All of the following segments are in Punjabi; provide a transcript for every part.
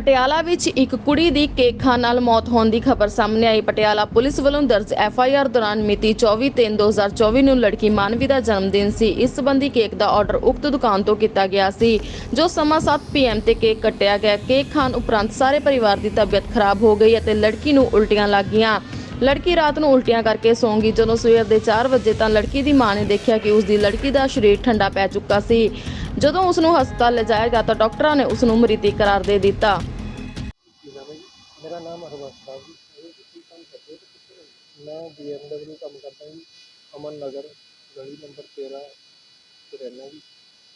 ਪਟਿਆਲਾ ਵਿੱਚ ਇੱਕ ਕੁੜੀ ਦੀ ਕੇਕ ਖਾਣ ਨਾਲ ਮੌਤ ਹੋਣ ਦੀ ਖਬਰ ਸਾਹਮਣੇ ਆਈ। ਪਟਿਆਲਾ ਪੁਲਿਸ ਵੱਲੋਂ ਦਰਜ ਐਫ ਆਈ ਆਰ ਦੌਰਾਨ ਮਿਤੀ 24/3/2024 ਨੂੰ ਲੜਕੀ ਮਾਨਵੀ ਦਾ ਜਨਮ ਦਿਨ ਸੀ। ਇਸ ਸੰਬੰਧੀ ਕੇਕ ਦਾ ਆਰਡਰ ਉਕਤ ਦੁਕਾਨ ਤੋਂ ਕੀਤਾ ਗਿਆ ਸੀ, ਜੋ ਸਮਾਂ 7 ਪੀਐਮ ਤੇ ਕੇਕ ਕੱਟਿਆ ਗਿਆ। ਕੇਕ ਖਾਣ ਉਪਰੰਤ ਸਾਰੇ ਪਰਿਵਾਰ ਦੀ ਤਬੀਅਤ ਖਰਾਬ ਹੋ ਗਈ ਅਤੇ ਲੜਕੀ ਨੂੰ ਉਲਟੀਆਂ ਲੱਗ ਗਈਆਂ। ਲੜਕੀ ਰਾਤ ਨੂੰ ਉਲਟੀਆਂ ਕਰਕੇ ਸੌਂਗੀ ਜਦੋਂ ਸਵੇਰ ਦੇ 4 ਵਜੇ ਤਾਂ ਲੜਕੀ ਦੀ ਮਾਂ ਨੇ ਦੇਖਿਆ ਕਿ ਉਸ ਦੀ ਲੜਕੀ ਦਾ ਸਰੀਰ ਠੰਡਾ ਪੈ ਚੁੱਕਾ ਸੀ। ਜਦੋਂ ਉਸ ਨੂੰ ਹਸਪਤਾਲ ਲਿਜਾਇਆ ਗਿਆ ਤਾਂ ਡਾਕਟਰਾਂ ਨੇ ਉਸ ਨੂੰ ਮ੍ਰਿਤਕ ਕਰਾਰ ਦੇ ਦਿੱਤਾ। ਮੇਰਾ ਨਾਮ ਹਰਬੰਸ ਸਾਹਿਬ ਜੀ। ਇਹ ਜੀ ਕੰਮ ਮੈਂ ਬੀਐਮਡਬਲਯੂ ਕੰਮ ਕਰਦਾ ਜੀ, ਅਮਨ ਨਗਰ, ਗਲੀ ਨੰਬਰ 13 ਤੇ ਰਹਿਣਾ ਜੀ।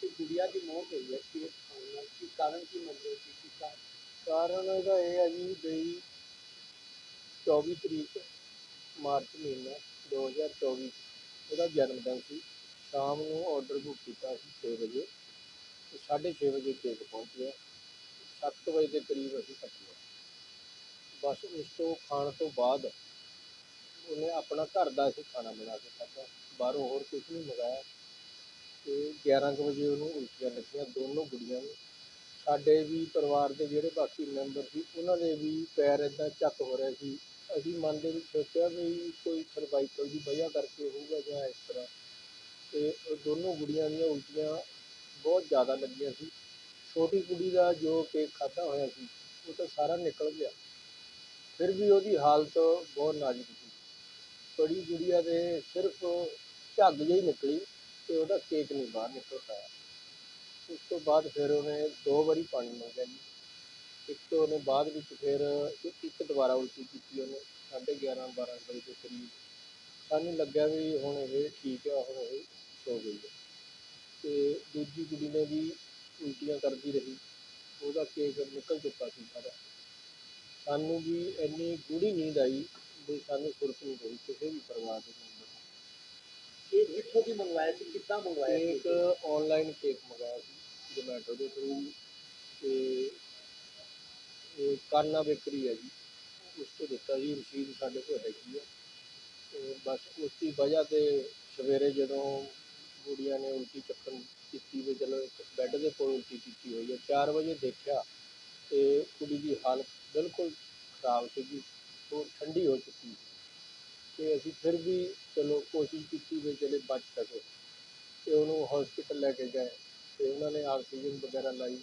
ਤੇ ਗੁੜੀਆ ਦੀ ਮੌਤ ਹੋਈ ਹੈ ਕਿ ਕੀ ਕਾਰਨ ਕੀ ਮੰਨਦੇ ਸੀ ਕੀ ਕਾ- ਕਾਰਨ ਇਹਦਾ ਇਹ ਹੈ ਜੀ ਬਈ 24 ਤਰੀਕ ਮਾਰਚ ਮਹੀਨਾ 2024 ਉਹਦਾ ਜਨਮ ਦਿਨ ਸੀ। ਸ਼ਾਮ ਨੂੰ ਆਰਡਰ ਬੁੱਕ ਕੀਤਾ ਸੀ 6 ਵਜੇ। 6:30 ਵਜੇ ਕੇਕ ਪਹੁੰਚ ਗਿਆ 7 ਵਜੇ ਦੇ ਕਰੀਬ ਅਸੀਂ ਕੱਟਿਆ ਬਸ ਉਸ ਤੋਂ ਖਾਣ ਤੋਂ ਬਾਅਦ ਉਹਨੇ ਆਪਣਾ ਘਰ ਦਾ ਅਸੀਂ ਖਾਣਾ ਬਣਾ ਕੇ ਖਾਧਾ। ਬਾਹਰੋਂ ਹੋਰ ਕੁਝ ਨਹੀਂ ਮੰਗਾਇਆ। ਤੇ 11 ਕੁ ਵਜੇ ਉਹਨੂੰ ਉਲਟੀਆਂ ਲੱਗੀਆਂ ਦੋਨੋਂ ਗੁੜੀਆਂ ਨੂੰ। ਸਾਡੇ ਵੀ ਪਰਿਵਾਰ ਦੇ ਜਿਹੜੇ ਬਾਕੀ ਮੈਂਬਰ ਸੀ, ਉਹਨਾਂ ਦੇ ਵੀ ਪੈਰ ਇਦਾਂ ਚੱਕ ਹੋ ਰਿਹਾ ਸੀ। ਅਸੀਂ ਮਨ ਦੇ ਵਿੱਚ ਸੋਚਿਆ ਵੀ ਕੋਈ ਸਰਵਾਈਕਲ ਦੀ ਵਜ੍ਹਾ ਕਰਕੇ ਹੋਊਗਾ ਜਾਂ ਇਸ ਤਰ੍ਹਾਂ। ਤੇ ਦੋਨੋਂ ਗੁੜੀਆਂ ਦੀਆਂ ਉਲਟੀਆਂ ਬਹੁਤ ਜ਼ਿਆਦਾ ਲੱਗੀਆਂ ਸੀ। ਛੋਟੀ ਕੁੜੀ ਦਾ ਜੋ ਕੇਕ ਖਾਧਾ ਹੋਇਆ ਸੀ, ਉਹ ਤਾਂ ਸਾਰਾ ਨਿਕਲ ਗਿਆ। ਫਿਰ ਵੀ ਉਹਦੀ ਹਾਲਤ ਬਹੁਤ ਨਾਜ਼ੁਕ ਸੀ। ਬੜੀ ਗੁੜੀਆ ਦੇ ਸਿਰਫ ਝੱਗ ਜਿਹੀ ਨਿਕਲੀ ਤੇ ਉਹਦਾ ਕੇਕ ਨਹੀਂ ਬਾਹਰ ਨਿਕਲ ਪਾਇਆ। ਉਸ ਤੋਂ ਬਾਅਦ ਫਿਰ ਉਹਨੇ ਦੋ ਵਾਰੀ ਪਾਣੀ ਮੰਗਿਆ ਜੀ। ਇੱਕ ਤੋਂ ਉਹਨੇ ਬਾਅਦ ਵਿੱਚ ਫਿਰ ਇੱਕ ਇੱਕ ਦੁਬਾਰਾ ਉਲਟੀ ਕੀਤੀ ਉਹਨੇ, ਸਾਢੇ 11 12 ਵਜੇ ਦੇ ਕਰੀਬ। ਸਾਨੂੰ ਲੱਗਿਆ ਵੀ ਹੁਣ ਇਹ ਠੀਕ ਆ, ਹੁਣ ਇਹ ਸੋ ਗਈ ਹੈ। ਤੇ ਦੂਜੀ ਕੁੜੀ ਨੇ ਵੀ ਉਲਟੀਆਂ ਕਰਦੀ ਰਹੀ। ਉਹਦਾ ਕੇਕ ਨਿਕਲ ਚੁੱਕਾ ਸੀ ਸਾਰਾ। ਸਾਨੂੰ ਵੀ ਇੰਨੀ ਗੂੜੀ ਨੀਂਦ ਆਈ ਵੀ ਸਾਨੂੰ ਸੁਰਤ ਨਹੀਂ ਹੋਈ ਕਿਸੇ ਵੀ ਪਰਿਵਾਰ ਦੇ ਮੈਂਬਰ ਇਹ ਕਿੱਥੋਂ ਦੀ ਮੰਗਵਾਇਆ ਸੀ? ਕਿੱਦਾਂ ਮੰਗਵਾਇਆ ਸੀ? ਕੇਕ ਆਨਲਾਈਨ ਕੇਕ ਮੰਗਾਇਆ ਸੀ ਜੋਮੈਟੋ ਦੇ ਥਰੂ ਤੇ ਇਹ ਕਾਨਾ ਬੇਕਰੀ ਹੈ ਜੀ। ਉਸ ਤੋਂ ਦਿੱਤਾ ਜੀ ਰਸੀਦ ਸਾਡੇ ਕੋਲ ਹੈਗੀ ਆ। ਤੇ ਬਸ ਉਸ ਦੀ ਵਜ੍ਹਾ ਤੇ ਸਵੇਰੇ ਜਦੋਂ ਕੁੜੀਆਂ ਨੇ ਉਲਟੀ ਚੱਕਣ ਕੀਤੀ ਵੀ ਚਲੋ ਬੈੱਡ ਦੇ ਕੋਲ ਉਲਟੀ ਕੀਤੀ ਹੋਈ ਹੈ। 4 ਵਜੇ ਦੇਖਿਆ ਤੇ ਕੁੜੀ ਦੀ ਹਾਲਤ ਬਿਲਕੁਲ ਖਰਾਬ ਸੀਗੀ ਉਹ ਠੰਡੀ ਹੋ ਚੁੱਕੀ ਤੇ ਅਸੀਂ ਫਿਰ ਵੀ ਚਲੋ ਕੋਸ਼ਿਸ਼ ਕੀਤੀ ਵੀ ਚਲੇ ਬਚ ਸਕੇ। ਤੇ ਉਹਨੂੰ ਹਸਪੀਟਲ ਲੈ ਕੇ ਗਏ। ਤੇ ਉਹਨਾਂ ਨੇ ਆਕਸੀਜਨ ਵਗੈਰਾ ਲਾਈ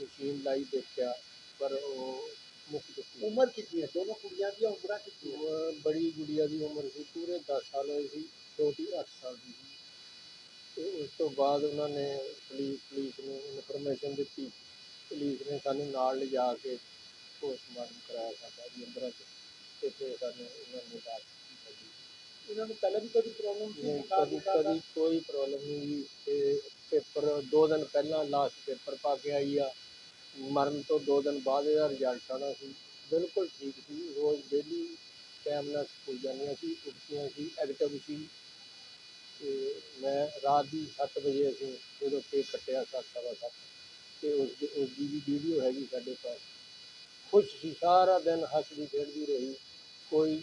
ਮਸ਼ੀਨ ਲਾਈ ਦੇਖਿਆ ਪਰ ਉਹ ਮੁੱਕ ਚੁੱਕੀ। ਉਮਰ ਕਿੰਨੀ ਹੈ? ਦੋਨੋਂ ਕੁੜੀਆਂ ਦੀਆਂ ਉਮਰਾਂ ਕਿੰਨੀਆਂ? ਉਹ ਬੜੀ ਗੁੜੀਆ ਦੀ ਉਮਰ ਸੀ ਪੂਰੇ 10 ਸਾਲ ਹੋਏ ਸੀ ਛੋਟੀ 8 ਸਾਲ ਦੀ ਸੀ। ਤੇ ਉਸ ਤੋਂ ਬਾਅਦ ਉਹਨਾਂ ਨੇ ਪੁਲਿਸ ਪੁਲਿਸ ਨੂੰ ਇਨਫੋਰਮੇਸ਼ਨ ਦਿੱਤੀ। ਪੁਲਿਸ ਨੇ ਸਾਨੂੰ ਨਾਲ ਲਿਜਾ ਕੇ ਪੋਸਟਮਾਰਟਮ ਕਰਾਇਆ ਸਾਡਾ ਜੀ ਅੰਦਰਾਂ 'ਚ। ਤੇ ਫਿਰ ਸਾਨੂੰ ਉਹਨਾਂ ਨੇ ਕੀਤੀ ਇਹਨਾਂ ਨੂੰ ਪਹਿਲਾਂ ਵੀ ਕਦੀ ਪ੍ਰੋਬਲਮ ਸੀ? ਕਦੀ? ਕਦੀ ਕੋਈ ਪ੍ਰੋਬਲਮ ਨਹੀਂ ਤੇ ਪੇਪਰ ਦੋ ਦਿਨ ਪਹਿਲਾਂ ਲਾਸਟ ਪੇਪਰ ਪਾ ਕੇ ਆਈ ਆ। ਮਰਨ ਤੋਂ ਦੋ ਦਿਨ ਬਾਅਦ ਇਹਦਾ ਰਿਜ਼ਲਟ ਆਉਣਾ ਸੀ। ਬਿਲਕੁਲ ਠੀਕ ਸੀ। ਰੋਜ਼ ਡੇਲੀ ਟਾਈਮ ਨਾਲ ਸਕੂਲ ਜਾਂਦੀਆਂ ਸੀ ਉੱਠਦੀਆਂ ਸੀ ਐਕਟਿਵ ਸੀ। ਤੇ ਮੈਂ ਰਾਤ ਦੀ 7 ਵਜੇ ਅਸੀਂ ਜਦੋਂ ਕੇਕ ਕੱਟਿਆ ਸੱਤ ਸਵਾ ਸੱਤ ਤੇ ਉਸ ਦੀ ਉਸ ਦੀ ਵੀ ਵੀਡੀਓ ਹੈਗੀ ਸਾਡੇ ਪਾਸ। ਖੁਸ਼ ਸੀ ਸਾਰਾ ਦਿਨ ਹੱਸਦੀ ਖੇਡਦੀ ਰਹੀ ਕੋਈ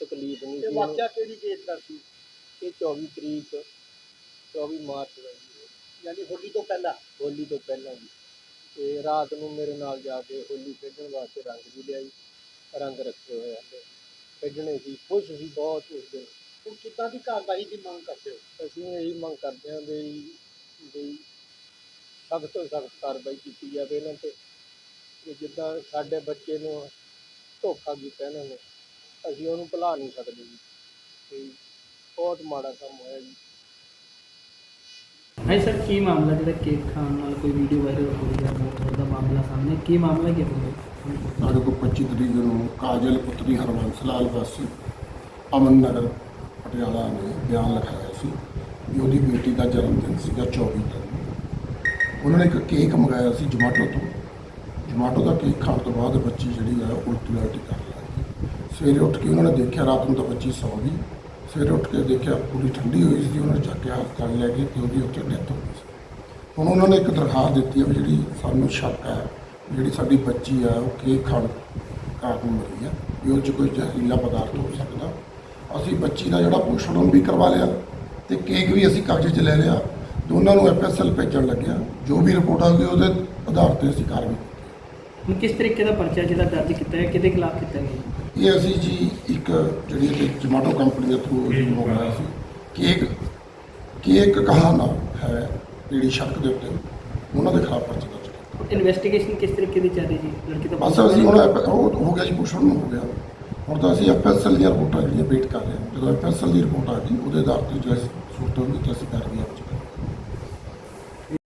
ਤਕਲੀਫ ਨਹੀਂ ਇਹ ਸੀ। ਉਹਨੂੰ। ਵਾਕਿਆ ਕਿਹੜੀ ਡੇਟ ਦਾ ਸੀ? ਇਹ 24 ਤਰੀਕ 24 ਮਾਰਚ ਦਾ ਜੀ। ਯਾਨੀ ਹੋਲੀ ਤੋਂ ਪਹਿਲਾਂ? ਹੋਲੀ ਤੋਂ ਪਹਿਲਾਂ ਜੀ। ਤੇ ਰਾਤ ਨੂੰ ਮੇਰੇ ਨਾਲ ਜਾ ਕੇ ਹੋਲੀ ਖੇਡਣ ਵਾਸਤੇ ਰੰਗ ਵੀ ਲਿਆਈ ਰੰਗ ਰੱਖੇ ਹੋਏ ਹਨ ਖੇਡਣੇ ਸੀ ਖੁਸ਼ ਸੀ ਬਹੁਤ ਉਸ ਦਿਨ। ਹੁਣ ਕਿੱਦਾਂ ਦੀ ਕਾਰਵਾਈ ਦੀ ਮੰਗ ਕਰਦੇ ਹੋ? ਅਸੀਂ ਇਹੀ ਮੰਗ ਕਰਦੇ ਹਾਂ ਵੀ ਵੀ ਸਖਤ ਤੋਂ ਸਖਤ ਕਾਰਵਾਈ ਕੀਤੀ ਜਾਵੇ ਇਹਨਾਂ ਤੇ। ਕਿ ਜਿੱਦਾਂ ਸਾਡੇ ਬੱਚੇ ਨੂੰ ਧੋਖਾ ਕੀਤਾ ਇਹਨਾਂ ਨੇ ਅਸੀਂ ਉਹਨੂੰ ਭੁਲਾ ਨਹੀਂ ਸਕਦੇ ਜੀ। ਤੇ ਬਹੁਤ ਮਾੜਾ ਕੰਮ ਹੋਇਆ ਜੀ। ਹਾਂ ਸਰ ਕੀ ਮਾਮਲਾ ਜਿਹੜਾ ਕੇਕ ਖਾਣ ਨਾਲ ਕੋਈ ਵੀਡੀਓ ਵਾਇਰਲ ਹੋ ਹੈ ਬਹੁਤ ਦਾ ਮਾਮਲਾ ਸਾਹਮਣੇ? ਕੀ ਮਾਮਲਾ ਕੀ ਹੈ ਸਾਡੇ ਕੋਲ 25 ਤਰੀਕ ਨੂੰ ਕਾਜਲ ਪੁੱਤਰੀ ਹਰਬੰਸ ਲਾਲ ਵਾਸੀ ਅਮਨ ਨਗਰ। ਪਟਿਆਲਾ ਨੇ ਬਿਆਨ ਲਿਖਾਇਆ ਸੀ ਵੀ ਉਹਦੀ ਬੇਟੀ ਦਾ ਜਨਮ ਦਿਨ ਸੀਗਾ 24 ਤਰੀਕ ਉਹਨਾਂ ਨੇ ਇੱਕ ਕੇਕ ਮੰਗਾਇਆ ਸੀ ਜਮਾਟੋ ਤੋਂ। ਜਮਾਟੋ ਦਾ ਕੇਕ ਖਾਣ ਤੋਂ ਬਾਅਦ ਬੱਚੀ ਜਿਹੜੀ ਆ ਉਲਟੀ ਉਲਟੀ ਕਰਨ ਲੱਗੀ ਸਵੇਰੇ ਉੱਠ ਕੇ ਉਹਨਾਂ ਨੇ ਦੇਖਿਆ ਰਾਤ ਨੂੰ ਤਾਂ ਬੱਚੀ ਸੌ ਗਈ। ਸਵੇਰੇ ਉੱਠ ਕੇ ਦੇਖਿਆ ਪੂਰੀ ਠੰਡੀ ਹੋਈ ਸੀ, ਉਹਨਾਂ ਨੇ ਚੱਕ ਕੇ ਹਸਪਤਾਲ ਲੈ ਗਏ ਤੇ ਉਹਦੀ ਉੱਥੇ ਡੈਥ ਹੋ ਗਈ ਸੀ। ਹੁਣ ਉਹਨਾਂ ਨੇ ਇੱਕ ਦਰਖਾਸਤ ਦਿੱਤੀ ਹੈ ਵੀ ਜਿਹੜੀ ਸਾਨੂੰ ਸ਼ੱਕ ਹੈ ਜਿਹੜੀ ਸਾਡੀ ਬੱਚੀ ਆ, ਉਹ ਕੇਕ ਖਾਣ ਕਾਰਨ ਮਰੀ ਆ, ਵੀ ਉਹ 'ਚ ਕੋਈ ਜ਼ਹਿਰੀਲਾ ਪਦਾਰਥ ਹੋ ਸਕਦਾ। ਅਸੀਂ ਬੱਚੀ ਦਾ ਜਿਹੜਾ ਪੋਸਟਮਾਰਟਮ ਵੀ ਕਰਵਾ ਲਿਆ ਤੇ ਕੇਕ ਵੀ ਅਸੀਂ ਕਬਜ਼ੇ 'ਚ ਲੈ ਲਿਆ। ਦੋਨਾਂ ਨੂੰ ਐਫਐਸਐਲ ਭੇਜਣ ਲੱਗਿਆ। ਜੋ ਵੀ ਰਿਪੋਰਟ ਆਊਗੀ ਉਹਦੇ ਆਧਾਰ ਤੇ ਅਸੀਂ ਕਾਰਵਾਈ ਹੁਣ ਕਿਸ ਤਰੀਕੇ ਦਾ ਪਰਚਾ ਜਿਹੜਾ ਦਰਜ ਕੀਤਾ ਹੈ? ਕਿਹਦੇ ਖਿਲਾਫ ਕੀਤਾ ਗਿਆ ਇਹ ਅਸੀਂ ਜੀ ਇੱਕ ਜਿਹੜੀ ਕਿ ਜਮਾਟੋ ਕੰਪਨੀ ਦੇ ਥਰੂ ਜੀ ਮੰਗਾਇਆ ਸੀ। ਕੇਕ ਕੇਕ ਕਹਾਣਾ ਹੈ ਜਿਹੜੀ ਸੜਕ ਦੇ ਉੱਤੇ ਉਹਨਾਂ ਦੇ ਖਿਲਾਫ ਪਰਚਾ ਦਰਜ ਕੀਤਾ। ਇਨਵੈਸਟੀਗੇਸ਼ਨ ਕਿਸ ਤਰੀਕੇ ਦੀ ਚੱਲ ਰਹੀ ਜੀ ਲੜਕੀ ਦਾ ਬਸ ਅਸੀਂ ਹੁਣ ਉਹ ਹੋ ਗਿਆ ਜੀ ਪੁੱਛਣ ਨੂੰ ਹੋ ਗਿਆ। ਹੁਣ ਤਾਂ ਅਸੀਂ ਐਫਐਸਐਲ ਦੀਆਂ ਰਿਪੋਰਟਾਂ ਜਿਹੜੀਆਂ ਵੇਟ ਕਰ ਰਹੇ ਹਾਂ। ਜਦੋਂ ਐਫਐਸਐਲ ਦੀ ਰਿਪੋਰਟ ਆ ਗਈ, ਉਹਦੇ ਆਧਾਰ ਤੇ ਜੋ ਸੂਰਤ ਹੋਊਗੀ ਤਾਂ ਅਸੀਂ ਕਾਰਵਾਈ ਹਾਂ।